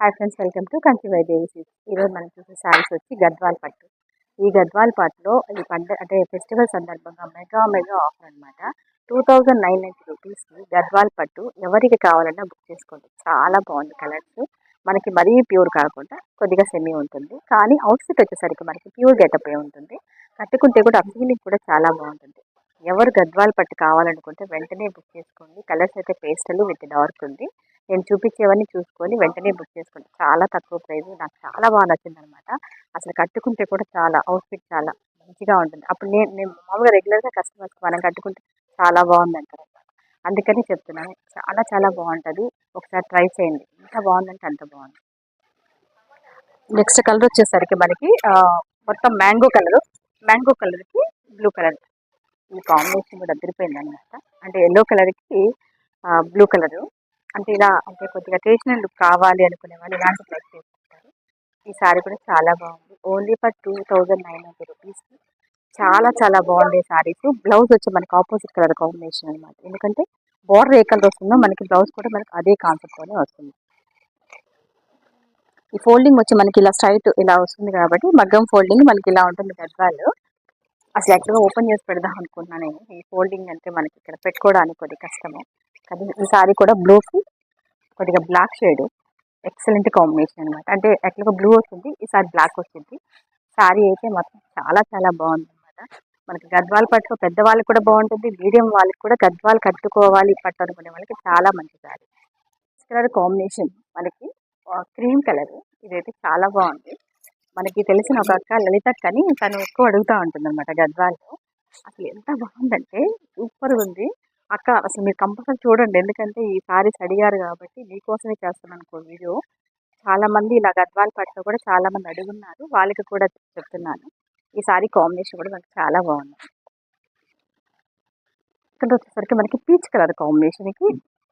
Hi friends welcome to Kanchi Vaidevi seats ఈరోజు మనం చూసే శారీస్ వచ్చి గద్వాల్ పట్టు. ఈ గద్వాల్ పట్టులో ఈ పండ అంటే ఫెస్టివల్ సందర్భంగా మెగా మెగా ఆఫర్ అనమాట టూ థౌజండ్ నైన్ నైంటీ రూపీస్కి గద్వాల్ పట్టు ఎవరికి కావాలన్నా బుక్ చేసుకోండి. చాలా బాగుంది కలర్స్ మనకి మరీ ప్యూర్ కాకుండా కొద్దిగా సెమీ ఉంటుంది. కానీ అవుట్ఫిట్ వచ్చేసరికి మనకి ప్యూర్ గెటప్ ఉంటుంది. కట్టుకుంటే కూడా అఫీలింగ్ కూడా చాలా బాగుంటుంది. ఎవరు గద్వాల్ పట్టు కావాలనుకుంటే వెంటనే బుక్ చేసుకోండి. కలర్స్ అయితే పేస్టల్ విత్ డార్క్ ఉంది. నేను చూపించేవన్నీ చూసుకొని వెంటనే బుక్ చేసుకోండి చాలా తక్కువ ప్రైస్. నాకు చాలా బాగా నచ్చింది అనమాట అసలు కట్టుకుంటే కూడా చాలా అవుట్ఫిట్ చాలా మంచిగా ఉంటుంది. అప్పుడు నేను నేను మామూలుగా రెగ్యులర్గా కస్టమర్స్కి మనం కట్టుకుంటే చాలా బాగుంది అంటారు అందుకని చెప్తున్నాను. చాలా చాలా బాగుంటుంది. ఒకసారి ట్రై చేయండి. ఎంత బాగుందంటే అంత బాగుంది. నెక్స్ట్ కలర్ వచ్చేసరికి మనకి మొత్తం మ్యాంగో కలర్. మ్యాంగో కలర్కి బ్లూ కలర్. ఈ కాంబినేషన్ కూడా అదిరిపోయింది అనమాట అంటే ఎల్లో కలర్కి బ్లూ కలర్. అంటే ఇలా అంటే కొద్దిగా ట్రెడిషనల్ లుక్ కావాలి అనుకునే వాళ్ళు ఇలాంటి లైక్ చేసుకుంటారు ఈ సారీ కూడా చాలా బాగుంది. Only for two thousand nine hundred rupees చాలా చాలా బాగుంది సారీస్ బ్లౌజ్ వచ్చి మనకి ఆపోజిట్ కలర్ కాంబినేషన్ అనమాట ఎందుకంటే బార్డర్ ఏ కలర్ వస్తుందో మనకి బ్లౌజ్ కూడా మనకి అదే కాన్సెప్ట్లోనే వస్తుంది. ఈ ఫోల్డింగ్ వచ్చి మనకి ఇలా స్ట్రైట్ ఇలా వస్తుంది కాబట్టి మగ్గం ఫోల్డింగ్ మనకి ఇలా ఉంటుంది గద్వాలు. అసలు యాక్చువల్గా ఓపెన్ చేసి పెడదాం అనుకున్నాను నేను. ఈ ఫోల్డింగ్ అంటే మనకి ఇక్కడ పెట్టుకోవడానికి కొద్ది కష్టమే. ఈ సారీ కూడా బ్లూకి కొద్దిగా బ్లాక్ షేడ్ ఎక్సలెంట్ కాంబినేషన్ అనమాట అంటే యాక్చువల్గా బ్లూ వచ్చింది ఈసారి బ్లాక్ వచ్చింది సారీ అయితే మాత్రం చాలా చాలా బాగుంది అనమాట మనకి గద్వాల పట్టు పెద్దవాళ్ళకి కూడా బాగుంటుంది మీడియం వాళ్ళకి కూడా గద్వాలు కట్టుకోవాలి పట్టు అనుకునే వాళ్ళకి చాలా మంచి సారీ. కలర్ కాంబినేషన్ మనకి క్రీమ్ కలర్ ఇదైతే చాలా బాగుంది. మనకి తెలిసిన ఒక అక్క లలిత కానీ తను ఎక్కువ అడుగుతూ ఉంటుంది అనమాట గద్వాల్లో. అసలు ఎంత బాగుందంటే సూపర్ ఉంది. అక్క అసలు మీరు కంపల్సరీ చూడండి. ఎందుకంటే ఈ సారీస్ అడిగారు కాబట్టి మీకోసమే చేస్తున్నాను అనుకో వీడియో. చాలామంది ఇలా గద్వాల పట్ల కూడా చాలామంది అడుగున్నారు. వాళ్ళకి కూడా చెప్తున్నాను. ఈ సారీ కాంబినేషన్ కూడా మనకి చాలా బాగుంది. ఇక్కడ వచ్చేసరికి మనకి పీచ్ కలర్ కాంబినేషన్కి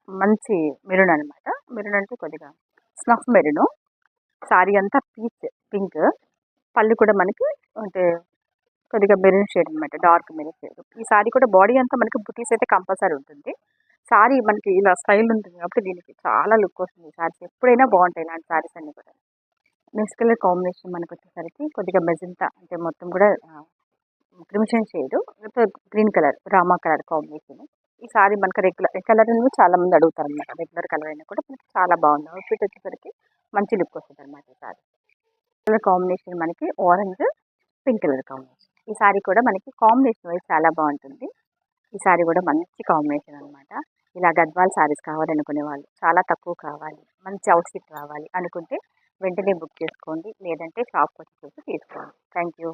మంచి మెరూన్ అనమాట మెరూన్ అంటే కొద్దిగా స్నఫ్ మెరూన్. సారీ అంతా పీచ్ పింక్. పళ్ళు కూడా మనకి అంటే కొద్దిగా మెరూన్ షేడ్ అనమాట డార్క్ మెరూన్ షేడ్. ఈ సారీ కూడా బాడీ అంతా మనకి బుటీస్ అయితే కంపల్సరీ ఉంటుంది. సారీ మనకి ఇలా స్టైల్ ఉంటుంది కాబట్టి దీనికి చాలా లుక్ వస్తుంది సారీస్. ఎప్పుడైనా బాగుంటాయి ఇలాంటి సారీస్ అన్ని కూడా. నెక్స్ట్ కలర్ కాంబినేషన్ మనకు వచ్చేసరికి కొద్దిగా మెజంతా అంటే మొత్తం కూడా crimson shade green colour Rama colour combination. ఈ సారీ మనకి రెగ్యులర్ కలర్ చాలా మంది అడుగుతారు అనమాట రెగ్యులర్ కలర్ అయినా కూడా మనకి చాలా బాగుంది. అవుట్ఫిట్ వచ్చేసరికి మంచి లుక్ వస్తుంది అనమాట ఈ సారీ. కలర్ కాంబినేషన్ మనకి ఆరెంజ్ పింక్ కలర్ కాంబినేషన్. ఈ సారీ కూడా మనకి కాంబినేషన్ వైజ్ చాలా బాగుంటుంది. ఈ సారీ కూడా మంచి కాంబినేషన్ అనమాట ఇలా గద్వాల్ సారీస్ కావాలనుకునే వాళ్ళు చాలా తక్కువ కావాలి మంచి అవుట్ఫిట్ కావాలి అనుకుంటే వెంటనే బుక్ చేసుకోండి. లేదంటే షాప్కి వచ్చి చూసి తీసుకోండి. Thank you